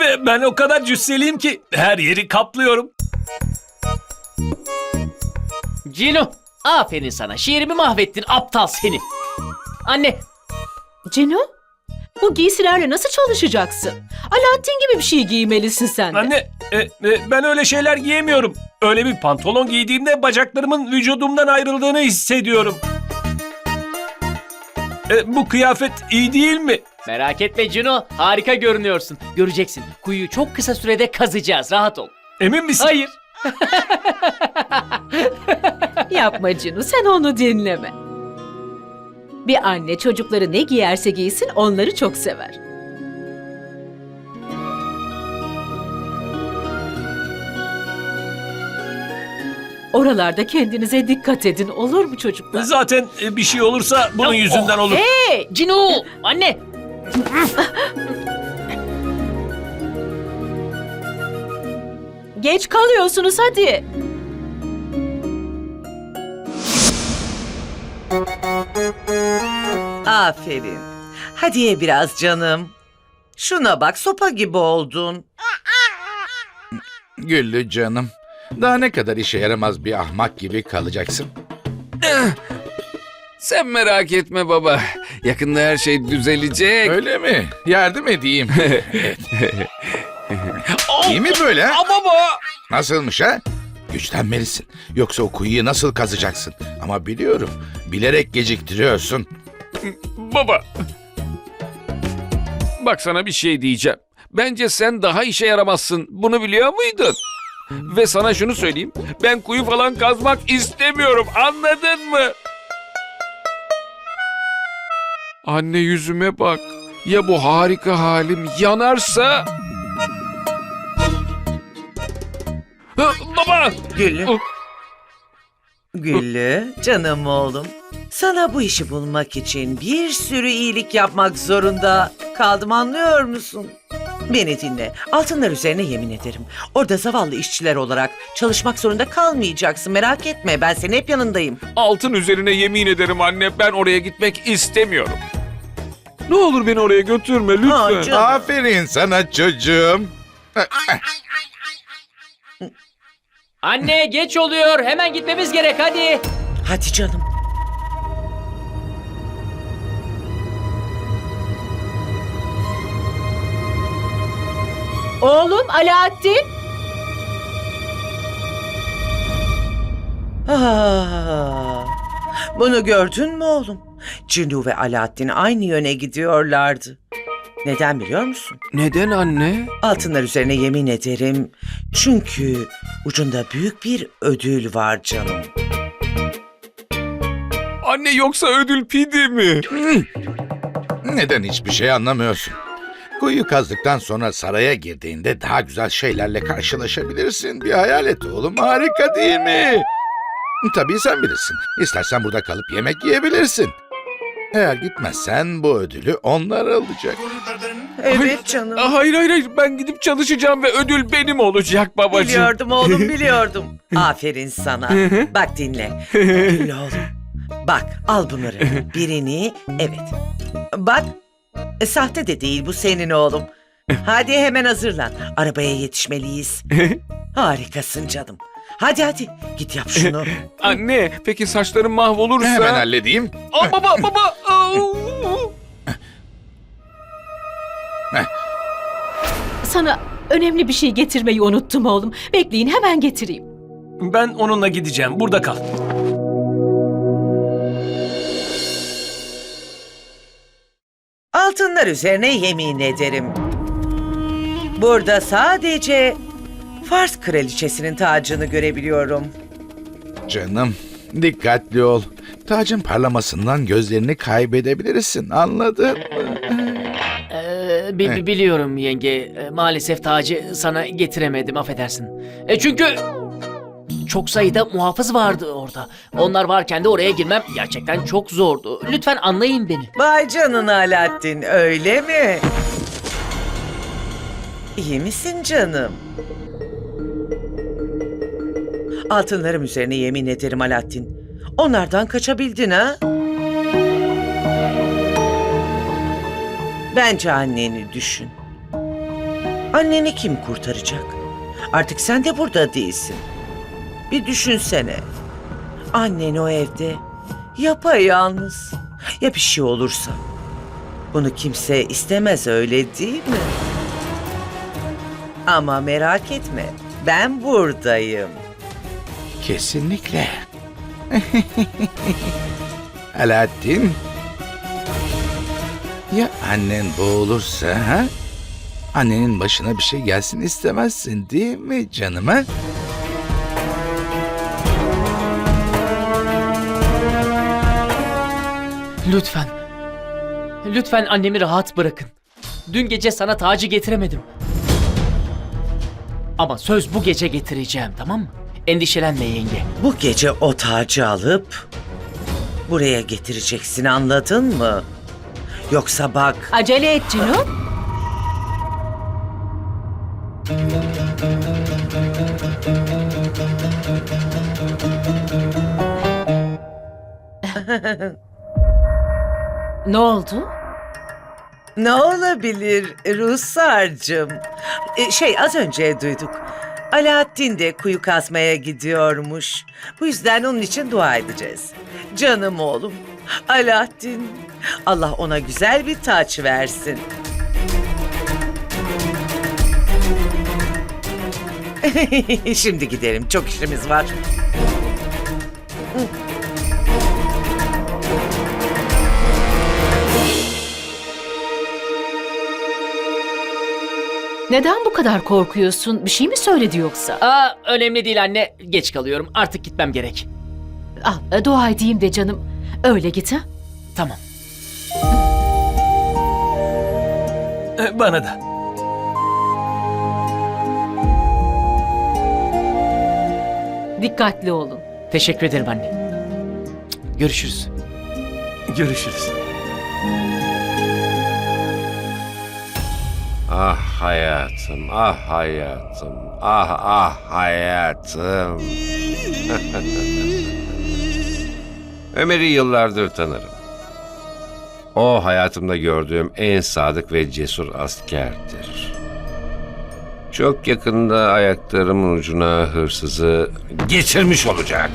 Ve ben o kadar cüsseliyim ki her yeri kaplıyorum. Cino, aferin sana. Şiirimi mahvettin aptal seni. Anne, Cino, bu giysilerle nasıl çalışacaksın? Alaaddin gibi bir şey giymelisin sen de. Anne e, e, ben öyle şeyler giyemiyorum. Öyle bir pantolon giydiğimde bacaklarımın vücudumdan ayrıldığını hissediyorum. E, bu kıyafet iyi değil mi? Merak etme Cino. Harika görünüyorsun. Göreceksin. Kuyuyu çok kısa sürede kazacağız. Rahat ol. Emin misin? Hayır. Yapma Cino, sen onu dinleme. Bir anne çocukları ne giyerse giysin onları çok sever. Oralarda kendinize dikkat edin olur mu çocuklar? Zaten e, bir şey olursa bunun Oh, yüzünden olur. Hey Cino, anne. Geç kalıyorsunuz hadi. Aferin. Hadi ye biraz canım. Şuna bak sopa gibi oldun. Güllü canım. Daha ne kadar işe yaramaz bir ahmak gibi kalacaksın? Sen merak etme baba. Yakında her şey düzelecek. Öyle mi? Yardım edeyim. İyi mi böyle? ha? Aa, baba. Nasılmış ha? Güçlenmelisin. Yoksa o kuyuyu nasıl kazacaksın? Ama biliyorum. Bilerek geciktiriyorsun. Baba. Bak sana bir şey diyeceğim. Bence sen daha işe yaramazsın. Bunu biliyor muydun? Ve sana şunu söyleyeyim. Ben kuyu falan kazmak istemiyorum. Anladın mı? Anne yüzüme bak. Ya bu harika halim yanarsa? Ha, Baba! Güllü. Güllü, canım oğlum. Sana bu işi bulmak için bir sürü iyilik yapmak zorunda kaldım anlıyor musun? Beni dinle. Altınlar üzerine yemin ederim. Orada zavallı işçiler olarak çalışmak zorunda kalmayacaksın. Merak etme ben senin hep yanındayım. Altın üzerine yemin ederim anne ben oraya gitmek istemiyorum. Ne olur beni oraya götürme lütfen. Ha, canım. Aferin sana çocuğum. Anne geç oluyor. Hemen gitmemiz gerek hadi. Hadi canım. Oğlum Alaaddin. Ah, bunu gördün mü oğlum? Cinu ve Alaaddin aynı yöne gidiyorlardı. Neden biliyor musun? Neden anne? Altınlar üzerine yemin ederim. Çünkü ucunda büyük bir ödül var canım. Anne yoksa ödül pidi mi? Neden hiçbir şey anlamıyorsun? Kuyu kazdıktan sonra saraya girdiğinde daha güzel şeylerle karşılaşabilirsin. Bir hayal et oğlum. Harika değil mi? Tabii sen bilirsin. İstersen burada kalıp yemek yiyebilirsin. Eğer gitmezsen bu ödülü onlar alacak. Evet canım. Hayır hayır hayır ben gidip çalışacağım ve ödül benim olacak babacığım. Biliyordum oğlum biliyordum. Aferin sana. Bak dinle. Gül oğlum. Bak al bunları. Birini evet. Bak e, sahte de değil bu senin oğlum. Hadi hemen hazırlan. Arabaya yetişmeliyiz. Harikasın canım. Hadi hadi git yap şunu. Anne peki saçlarım mahvolursa? Hemen halledeyim. Aa, baba baba. Sana önemli bir şey getirmeyi unuttum oğlum. Bekleyin hemen getireyim. Ben onunla gideceğim. Burada kal. Altınlar üzerine yemin ederim. Burada sadece Fars kraliçesinin tacını görebiliyorum. Canım dikkatli ol. Tacın parlamasından gözlerini kaybedebilirsin. Anladın mı? Ee, bi- bi- biliyorum yenge. Ee, maalesef tacı sana getiremedim affedersin. E çünkü çok sayıda muhafız vardı orada. Onlar varken de oraya girmem gerçekten çok zordu. Lütfen anlayın beni. Vay canına Alaaddin öyle mi? İyi misin canım? Altınlarım üzerine yemin ederim Alaaddin. Onlardan kaçabildin ha? Bence anneni düşün. Anneni kim kurtaracak? Artık sen de burada değilsin. Bir düşünsene. Annen o evde yapayalnız. Ya bir şey olursa? Bunu kimse istemez öyle değil mi? Ama merak etme. Ben buradayım. Kesinlikle. Alaaddin. Ya annen boğulursa ha? Annenin başına bir şey gelsin istemezsin değil mi canım ha? Lütfen. Lütfen annemi rahat bırakın. Dün gece sana tacı getiremedim. Ama söz bu gece getireceğim tamam mı? Endişelenme yenge. Bu gece o tacı alıp buraya getireceksin anladın mı? Yoksa bak Acele et Cino. ne oldu? ne olabilir Rusarcığım? E, şey az önce duyduk. Alaaddin de kuyu kazmaya gidiyormuş. Bu yüzden onun için dua edeceğiz. Canım oğlum. Alaaddin. Allah ona güzel bir taç versin. Şimdi gidelim. Çok işimiz var. Neden bu kadar korkuyorsun? Bir şey mi söyledi yoksa? Aa önemli değil anne. Geç kalıyorum. Artık gitmem gerek. Al, e, dua edeyim de canım. Öyle git ha. Tamam. E, Bana da. Dikkatli olun. Teşekkür ederim anne. Görüşürüz. Görüşürüz. Ah hayatım, ah hayatım, ah ah hayatım. Ömer'i yıllardır tanırım. O hayatımda gördüğüm en sadık ve cesur askerdir. Çok yakında ayaklarımın ucuna hırsızı geçirmiş olacak.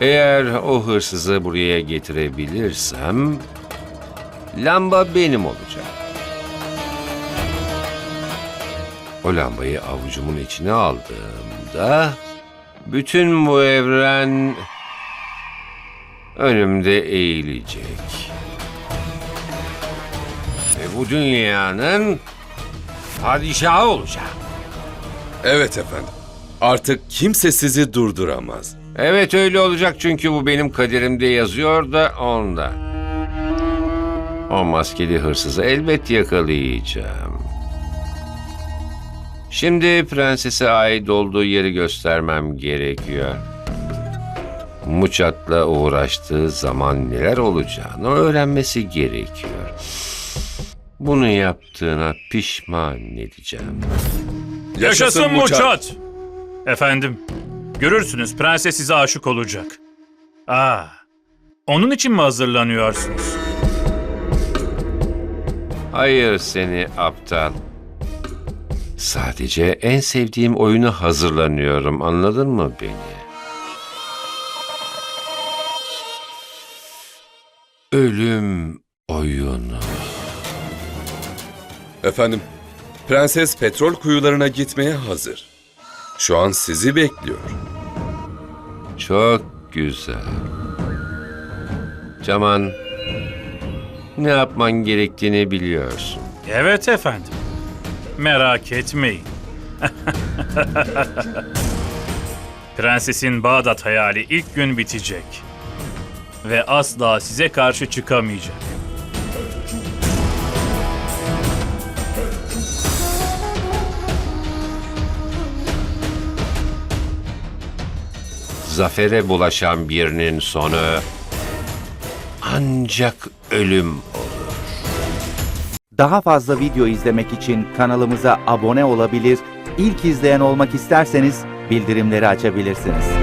Eğer o hırsızı buraya getirebilirsem lamba benim olacak. O lambayı avucumun içine aldığımda bütün bu evren önümde eğilecek. Ve bu dünyanın padişahı olacağım. Evet efendim. Artık kimse sizi durduramaz. Evet öyle olacak çünkü bu benim kaderimde yazıyor da onda. O maskeli hırsızı elbet yakalayacağım. Şimdi prensese ait olduğu yeri göstermem gerekiyor. Muçat'la uğraştığı zaman neler olacağını öğrenmesi gerekiyor. Bunu yaptığına pişman edeceğim. Yaşasın Muçat! Efendim, görürsünüz prenses size aşık olacak. Aa, onun için mi hazırlanıyorsunuz? Hayır seni aptal. Sadece en sevdiğim oyunu hazırlanıyorum. Anladın mı beni? Ölüm oyunu. Efendim, prenses petrol kuyularına gitmeye hazır. Şu an sizi bekliyor. Çok güzel. Caman, ne yapman gerektiğini biliyorsun. Evet efendim. Merak etmeyin. Prensesin Bağdat hayali ilk gün bitecek. Ve asla size karşı çıkamayacak. Zafere bulaşan birinin sonu ancak ölüm Daha fazla video izlemek için kanalımıza abone olabilir, ilk izleyen olmak isterseniz bildirimleri açabilirsiniz.